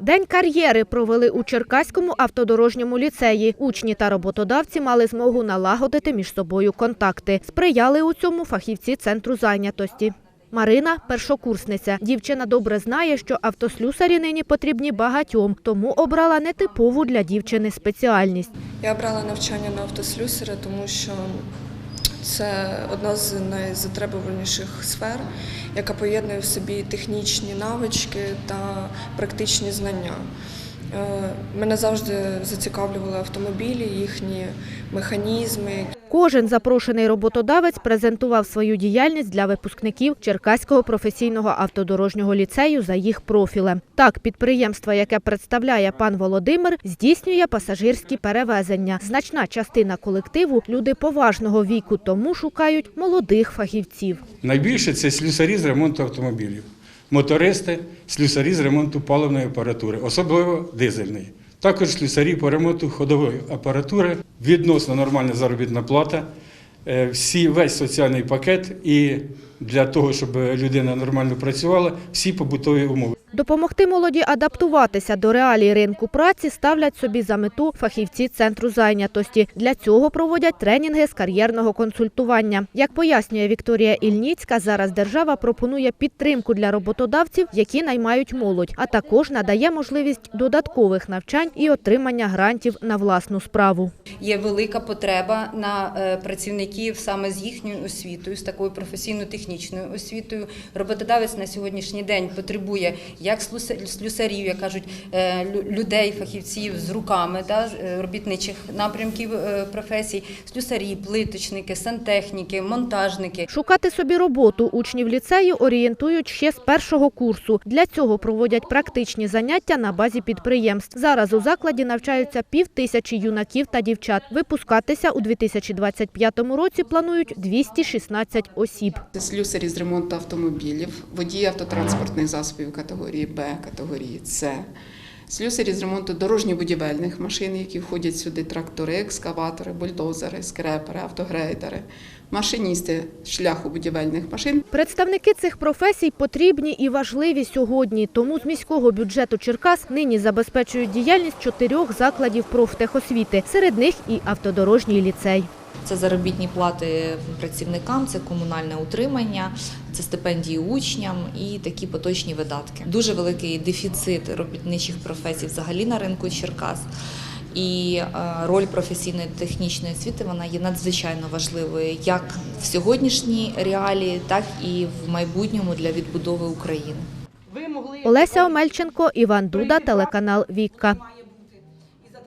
День кар'єри провели у Черкаському автодорожньому ліцеї. Учні та роботодавці мали змогу налагодити між собою контакти. Сприяли у цьому фахівці центру зайнятості. Марина – першокурсниця. Дівчина добре знає, що автослюсарі нині потрібні багатьом, тому обрала нетипову для дівчини спеціальність. Я обрала навчання на автослюсера, тому що це одна з найзатребуваніших сфер, яка поєднує в собі технічні навички та практичні знання. Е, Мене завжди зацікавлювали автомобілі, їхні механізми, Кожен запрошений роботодавець презентував свою діяльність для випускників Черкаського професійного автодорожнього ліцею за їх профілем. Так, підприємство, яке представляє пан Володимир, здійснює пасажирські перевезення. Значна частина колективу люди поважного віку, тому шукають молодих фахівців. Найбільше це слюсарі з ремонту автомобілів, мотористи, слюсарі з ремонту паливної апаратури, особливо дизельної. Також слюсарі по ремонту ходової апаратури, відносно нормальна заробітна плата, е, всі, весь соціальний пакет і для того, щоб людина нормально працювала, всі побутові умови. Допомогти молоді адаптуватися до реалій ринку праці ставлять собі за мету фахівці центру зайнятості. Для цього проводять тренінги з кар'єрного консультування. Як пояснює Вікторія Ільніцька, зараз держава пропонує підтримку для роботодавців, які наймають молодь, а також надає можливість додаткових навчань і отримання грантів на власну справу. Є велика потреба на е, працівників саме з їхньою освітою, з такою професійно-технічною освітою. Роботодавець на сьогоднішній день потребує як слюса- слюсарів, як кажуть, е, лю- людей, фахівців з руками да, е, робітничих напрямків е, професій, слюсарі, плиточники, сантехніки, монтажники. Шукати собі роботу учнів ліцею орієнтують ще з першого курсу. Для цього проводять практичні заняття на базі підприємств. Зараз у закладі навчаються пів тисячі юнаків та дівчат. Випускатися у 2025 році планують 216 осіб. Це слюсарі з ремонту автомобілів, водії автотранспортних засобів категорії Б, категорії С, слюсарі з ремонту дорожньо-будівельних машин, які входять сюди трактори, екскаватори, бульдозери, скрепери, автогрейдери, машиністи шляхобудівельних машин. Представники цих професій потрібні і важливі сьогодні. Тому з міського бюджету Черкас нині забезпечують діяльність чотирьох закладів профтехосвіти. Серед них і автодорожній ліцей. Це заробітні плати працівникам, це комунальне утримання, це стипендії учням і такі поточні видатки. Дуже великий дефіцит робітничих професій взагалі на ринку Черкас. І е, роль професійної технічної освіти вона є надзвичайно важливою як в сьогоднішній реалії, так і в майбутньому для відбудови України. Олеся Омельченко, Іван Дуда, телеканал Вікка.